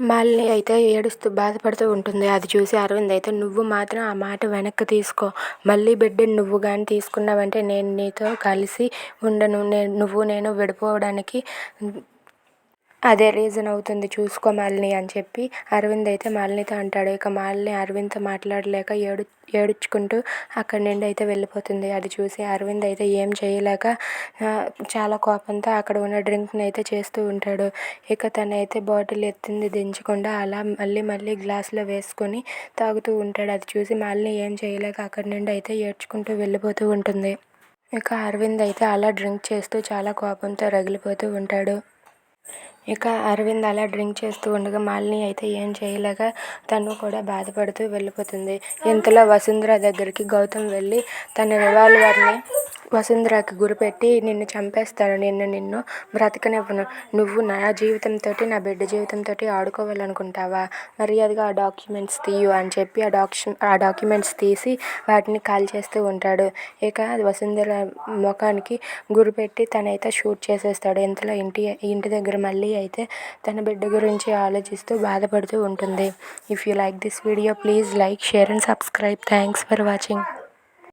మాలిని అయితే ఏడుస్తూ బాధపడుతూ ఉంటుంది. అది చూసి అరవింద్ అయితే నువ్వు మాత్రం ఆ మాట వెనక్కి తీసుకో. మళ్ళీ బిడ్డని నువ్వు కానీ తీసుకున్నావంటే నేను నీతో కలిసి ఉండను. నేను నువ్వు నేను విడిపోవడానికి అదే రీజన్ అవుతుంది. చూసుకో మాలిని అని చెప్పి అరవింద్ అయితే మాలినితో అంటాడు. ఇక మాలిని అరవింద్తో మాట్లాడలేక ఏడు ఏడుచుకుంటూ అక్కడి నుండి అయితే వెళ్ళిపోతుంది. అది చూసి అరవింద్ అయితే ఏం చేయలేక చాలా కోపంతో అక్కడ ఉన్న డ్రింక్ని అయితే చేస్తూ ఉంటాడు. ఇక తనైతే బాటిల్ ఎత్తింది దించకుండా అలా మళ్ళీ మళ్ళీ గ్లాసులో వేసుకొని తాగుతూ ఉంటాడు. అది చూసి మాలిని ఏం చేయలేక అక్కడి నుండి అయితే ఏడ్చుకుంటూ వెళ్ళిపోతూ ఉంటుంది. ఇక అరవింద్ అయితే అలా డ్రింక్ చేస్తూ చాలా కోపంతో రగిలిపోతూ ఉంటాడు. ఇక అరవింద్ అలా డ్రింక్ చేస్తూ ఉండగా మాలిని అయితే ఏం చేయలేక తను కూడా బాధపడుతూ వెళ్ళిపోతుంది. ఇంతలో వసుంధర దగ్గరికి గౌతమ్ వెళ్ళి తన రివాల్వర్ని వసుంధరకి గురిపెట్టి నిన్ను చంపేస్తాను నిన్ను నిన్ను బ్రతకనివ్వను. నువ్వు నా జీవితంతో నా బిడ్డ జీవితంతో ఆడుకోవాలనుకుంటావా? మర్యాదగా ఆ డాక్యుమెంట్స్ తీయు అని చెప్పి ఆ డాక్యు ఆ డాక్యుమెంట్స్ తీసి వాటిని కాల్ చేస్తూ ఉంటాడు. ఇక వసుంధర ముఖానికి గురిపెట్టి తనైతే షూట్ చేసేస్తాడు. ఇంతలో ఇంటి ఇంటి దగ్గర మళ్ళీ అయితే తన బిడ్డ గురించి ఆలోచిస్తూ బాధపడుతూ ఉంటుంది. If you like this video please like share and subscribe thanks for watching